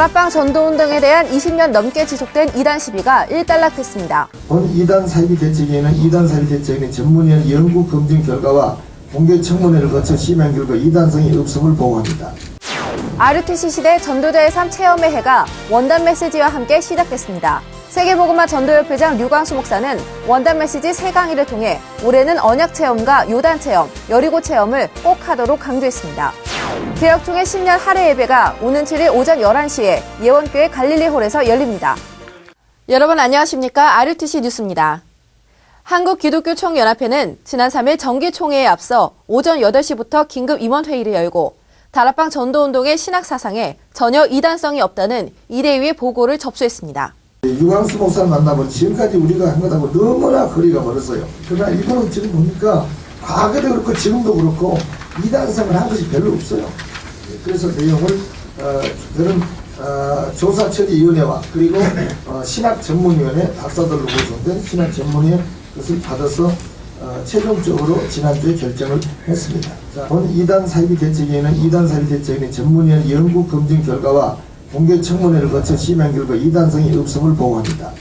다락방 전도운동에 대한 20년 넘게 지속된 이단 시비가 일단락됐습니다. 본 이단 사이비 대책위는 이단 사이비 대책의 전문위원 연구 검증 결과와 공개 청문회를 거쳐 심한 결과 이단성이 없음을 보고합니다. RUTC 시대 전도자의 삶 체험의 해가 원단 메시지와 함께 시작됐습니다. 세계보고마 전도협회장 류광수 목사는 원단 메시지 세 강의를 통해 올해는 언약 체험과 요단 체험, 여리고 체험을 꼭 하도록 강조했습니다. 개혁총회 10년 할애 예배가 오는 7일 오전 11시에 예원교회 갈릴리홀에서 열립니다. 여러분 안녕하십니까? RUTC 뉴스입니다. 한국기독교총연합회는 지난 3일 정기총회에 앞서 오전 8시부터 긴급 임원회의를 열고 다락방 전도운동의 신학사상에 전혀 이단성이 없다는 이대위의 보고를 접수했습니다. 유광수 목사를 만나면 지금까지 우리가 한 것하고 너무나 거리가 멀었어요. 그러나 이분은 지금 보니까 과거도 그렇고 지금도 그렇고 이단성을 한 것이 별로 없어요. 예, 그래서 내용을 어, 저는 어, 조사처리위원회와 그리고 어, 신학전문위원회 박사들로 구성된 신학전문위원 것을 받아서 어, 최종적으로 지난주에 결정을 했습니다. 자, 본 이단 사이비 대책위는 이단 사이비 대책의 전문위원 연구 검증 결과와 공개 청문회를 거쳐 심한 결과 이단성이 없음을 보고합니다.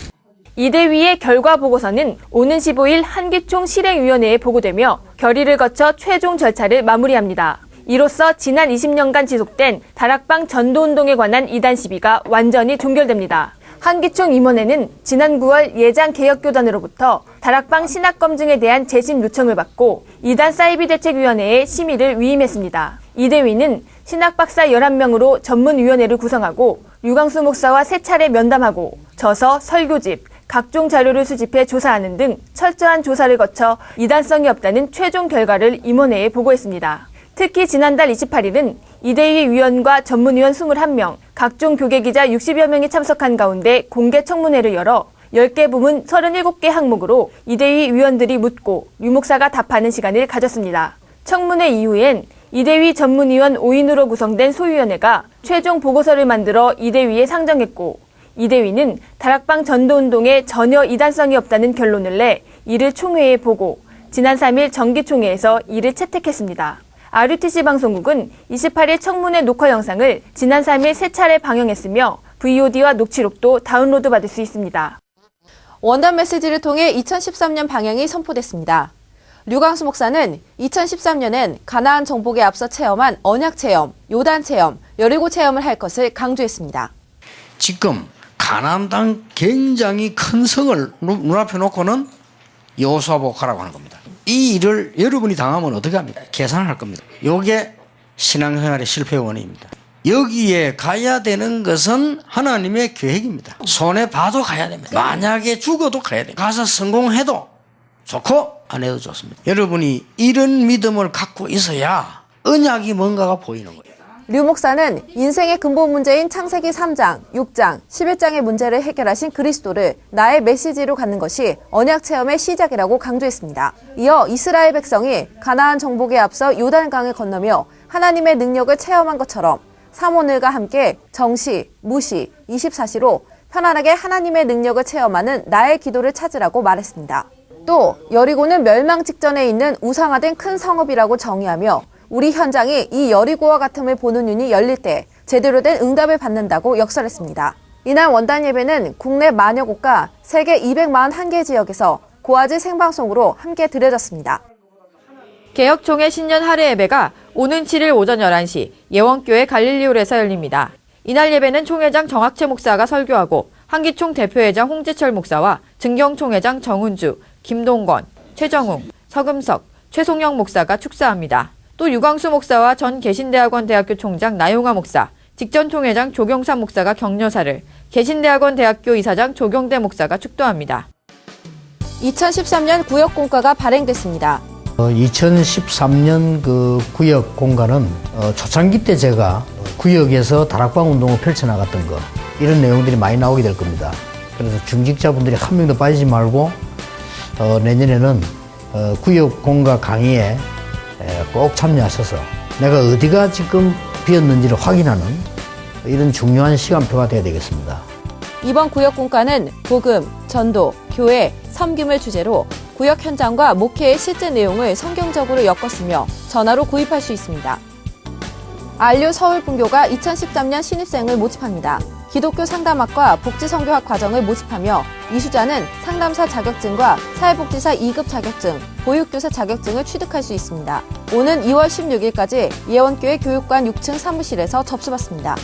이대위의 결과 보고서는 오는 15일 한기총 실행위원회에 보고되며 결의를 거쳐 최종 절차를 마무리합니다. 이로써 지난 20년간 지속된 다락방 전도운동에 관한 이단 시비가 완전히 종결됩니다. 한기총 임원회는 지난 9월 예장 개혁교단으로부터 다락방 신학 검증에 대한 재심 요청을 받고 이단 사이비 대책위원회에 심의를 위임했습니다. 이대위는 신학 박사 11명으로 전문위원회를 구성하고 유광수 목사와 세 차례 면담하고 저서, 설교집, 각종 자료를 수집해 조사하는 등 철저한 조사를 거쳐 이단성이 없다는 최종 결과를 임원회에 보고했습니다. 특히 지난달 28일은 이대위 위원과 전문위원 21명, 각종 교계 기자 60여 명이 참석한 가운데 공개 청문회를 열어 10개 부문 37개 항목으로 이대위 위원들이 묻고 류 목사가 답하는 시간을 가졌습니다. 청문회 이후엔 이대위 전문위원 5인으로 구성된 소위원회가 최종 보고서를 만들어 이대위에 상정했고 이대위는 다락방 전도운동에 전혀 이단성이 없다는 결론을 내 이를 총회에 보고 지난 3일 정기총회에서 이를 채택했습니다. RUTC 방송국은 28일 청문회 녹화 영상을 지난 3일 세 차례 방영했으며 VOD와 녹취록도 다운로드 받을 수 있습니다. 원단 메시지를 통해 2013년 방향이 선포됐습니다. 류광수 목사는 2013년엔 가나안 정복에 앞서 체험한 언약 체험, 요단 체험, 여리고 체험을 할 것을 강조했습니다. 지금 가나안 땅 굉장히 큰 성을 눈- 눈앞에 놓고는 여호수아복하라고 하는 겁니다. 이 일을 여러분이 당하면 어떻게 합니까? 계산할 겁니다. 요게 신앙생활의 실패의 원인입니다. 여기에 가야 되는 것은 하나님의 계획입니다. 손해 봐도 가야 됩니다. 만약에 죽어도 가야 됩니다. 가서 성공해도 좋고 안 해도 좋습니다. 여러분이 이런 믿음을 갖고 있어야 언약이 뭔가가 보이는 거예요. 류 목사는 인생의 근본 문제인 창세기 3장, 6장, 11장의 문제를 해결하신 그리스도를 나의 메시지로 갖는 것이 언약 체험의 시작이라고 강조했습니다. 이어 이스라엘 백성이 가나안 정복에 앞서 요단강을 건너며 하나님의 능력을 체험한 것처럼 사모늘과 함께 정시, 무시, 24시로 편안하게 하나님의 능력을 체험하는 나의 기도를 찾으라고 말했습니다. 또 여리고는 멸망 직전에 있는 우상화된 큰 성읍이라고 정의하며 우리 현장이 이 여리고와 같음을 보는 눈이 열릴 때 제대로 된 응답을 받는다고 역설했습니다. 이날 원단 예배는 국내 곳과 세계 241개 지역에서 고화질 생방송으로 함께 드려졌습니다. 개혁총회 신년 할애 예배가 오는 7일 오전 11시 예원교회 갈릴리홀에서 열립니다. 이날 예배는 총회장 정학채 목사가 설교하고 한기총 대표회장 홍재철 목사와 증경총회장 정은주, 김동건, 최정웅, 서금석, 최송영 목사가 축사합니다. 또 유광수 목사와 전 개신대학원 대학교 총장 나용화 목사, 직전 총회장 조경삼 목사가 격려사를, 개신대학원 대학교 이사장 조경대 목사가 축도합니다. 2013년 구역 공과가 발행됐습니다. 2013년 그 구역 공간은 어, 초창기 때 제가 구역에서 다락방 운동을 펼쳐나갔던 거 이런 내용들이 많이 나오게 될 겁니다. 그래서 중직자분들이 한 명도 빠지지 말고 어, 내년에는 어, 구역 공가 강의에 에, 꼭 참여하셔서 내가 어디가 지금 비었는지를 확인하는 이런 중요한 시간표가 되어야 되겠습니다. 이번 구역 공과는 복음, 전도, 교회, 섬김을 주제로 구역 현장과 목회의 실제 내용을 성경적으로 엮었으며 전화로 구입할 수 있습니다. 안류 서울 분교가 2013년 신입생을 모집합니다. 기독교 상담학과 복지성교학 과정을 모집하며 이수자는 상담사 자격증과 사회복지사 2급 자격증, 보육교사 자격증을 취득할 수 있습니다. 오는 2월 16일까지 예원교회 교육관 6층 사무실에서 접수받습니다.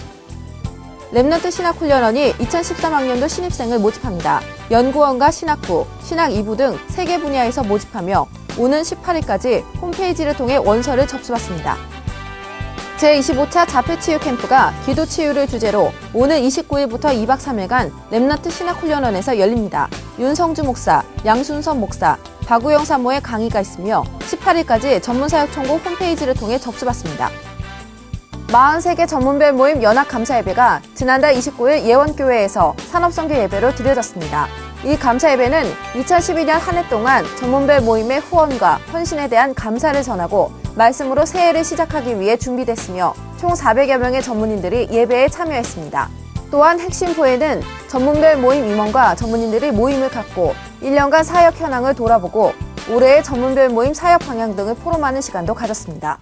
랩넌트 신학훈련원이 2013학년도 신입생을 모집합니다. 연구원과 신학부, 신학 2부 등 3개 분야에서 모집하며 오는 18일까지 홈페이지를 통해 원서를 접수받습니다. 제25차 자폐치유 캠프가 기도치유를 주제로 오는 29일부터 2박 3일간 랩너트 신학훈련원에서 열립니다. 윤성주 목사, 양순선 목사, 박우영 사모의 강의가 있으며 18일까지 전문사역 총국 홈페이지를 통해 접수받습니다. 43개 전문별 모임 연합감사예배가 지난달 29일 예원교회에서 산업선교 예배로 드려졌습니다. 이 감사예배는 2012년 한 해 동안 전문별 모임의 후원과 헌신에 대한 감사를 전하고 말씀으로 새해를 시작하기 위해 준비됐으며 총 400여 명의 전문인들이 예배에 참여했습니다. 또한 핵심 포에는 전문별 모임 임원과 전문인들이 모임을 갖고 1년간 사역 현황을 돌아보고 올해의 전문별 모임 사역 방향 등을 포럼하는 시간도 가졌습니다.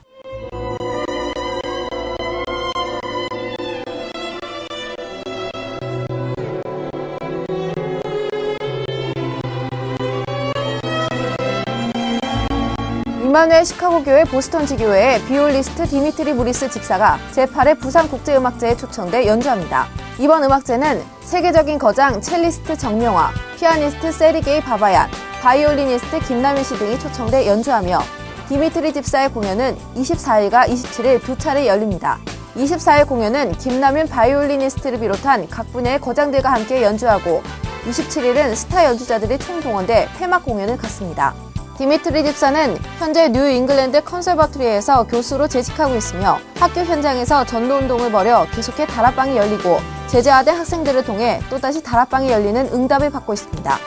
이마누엘 시카고 교회 보스턴 지교회의 비올리스트 디미트리 무리스 집사가 제8회 부산국제음악제에 초청돼 연주합니다. 이번 음악제는 세계적인 거장 첼리스트 정명화, 피아니스트 세리게이 바바얀, 바이올리니스트 김남일 씨 등이 초청돼 연주하며 디미트리 집사의 공연은 24일과 27일 두 차례 열립니다. 24일 공연은 김남윤 바이올리니스트를 비롯한 각 분야의 거장들과 함께 연주하고 27일은 스타 연주자들이 총동원돼 폐막 공연을 갖습니다. 디미트리 집사는 현재 뉴 잉글랜드 컨설버트리에서 교수로 재직하고 있으며 학교 현장에서 전도운동을 벌여 계속해 다락방이 열리고 제자화된 학생들을 통해 또다시 다락방이 열리는 응답을 받고 있습니다.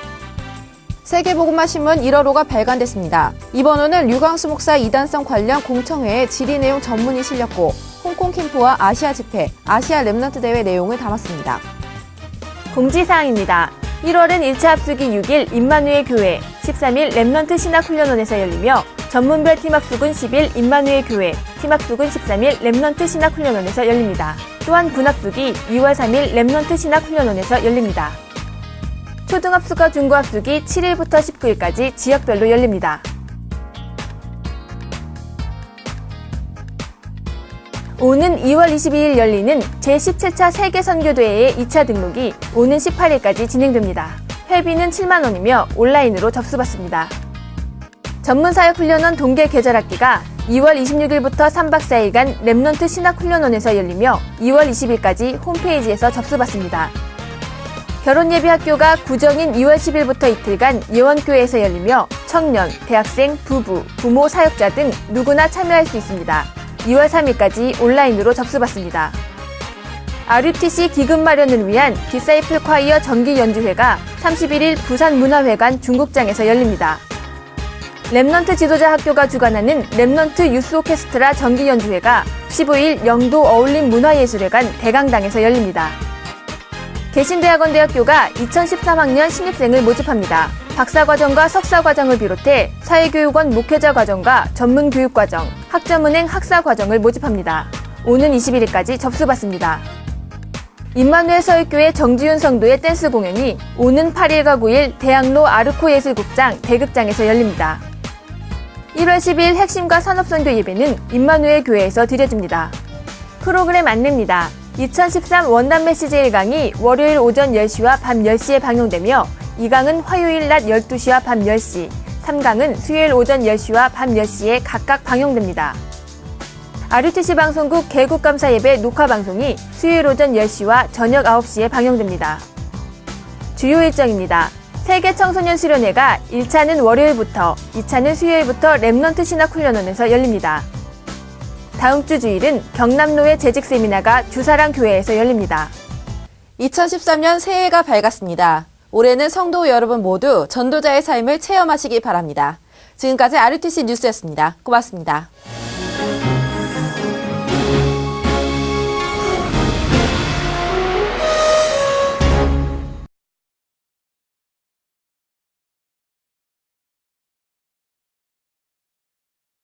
세계보고마 신문 1월호가 발간됐습니다. 이번 호는 류광수 목사 이단성 관련 공청회의 질의 내용 전문이 실렸고 홍콩 캠프와 아시아 집회, 아시아 랩넌트 대회 내용을 담았습니다. 공지사항입니다. 1월은 1차 합숙이 6일 임마누엘 교회, 13일 랩넌트 신학훈련원에서 열리며 전문별 팀합숙은 10일 임마누엘 교회, 팀합숙은 13일 랩넌트 신학훈련원에서 열립니다. 또한 군합숙이 2월 3일 랩넌트 신학훈련원에서 열립니다. 초등합숙과 중고합숙이 7일부터 19일까지 지역별로 열립니다. 오는 2월 22일 열리는 제17차 세계선교대회의 2차 등록이 오는 18일까지 진행됩니다. 회비는 7만원이며 온라인으로 접수받습니다. 전문사역훈련원 동계 계절학기가 2월 26일부터 3박 4일간 랩넌트 신학훈련원에서 열리며 2월 20일까지 홈페이지에서 접수받습니다. 결혼예비학교가 구정인 2월 10일부터 이틀간 예원교회에서 열리며 청년, 대학생, 부부, 부모, 사역자 등 누구나 참여할 수 있습니다. 2월 3일까지 온라인으로 접수받습니다. RUTC 기금 마련을 위한 디사이플 콰이어 정기 연주회가 31일 부산문화회관 중국장에서 열립니다. 랩넌트 지도자 학교가 주관하는 랩넌트 유스 오케스트라 정기 연주회가 15일 영도 어울림 문화예술회관 대강당에서 열립니다. 개신대학원대학교가 2013학년 신입생을 모집합니다. 박사과정과 석사과정을 비롯해 사회교육원 목회자 과정과 전문교육과정, 학점은행 학사과정을 모집합니다. 오는 21일까지 접수받습니다. 임마누엘 서울교회 정지윤 성도의 댄스 공연이 오는 8일과 9일 대학로 아르코 예술극장 대극장에서 열립니다. 1월 10일 핵심과 산업선교 예배는 임마누엘 교회에서 드려집니다. 프로그램 안내입니다. 2013 원단 메시지 1강이 월요일 오전 10시와 밤 10시에 방영되며 2강은 화요일 낮 12시와 밤 10시, 3강은 수요일 오전 10시와 밤 10시에 각각 방영됩니다. RUTC 방송국 개국감사 예배 녹화 방송이 수요일 오전 10시와 저녁 9시에 방영됩니다. 주요 일정입니다. 세계 청소년 수련회가 1차는 월요일부터, 2차는 수요일부터 랩넌트 신학훈련원에서 열립니다. 다음 주 주일은 경남로의 재직 세미나가 주사랑 교회에서 열립니다. 2013년 새해가 밝았습니다. 올해는 성도 여러분 모두 전도자의 삶을 체험하시기 바랍니다. 지금까지 RUTC 뉴스였습니다. 고맙습니다.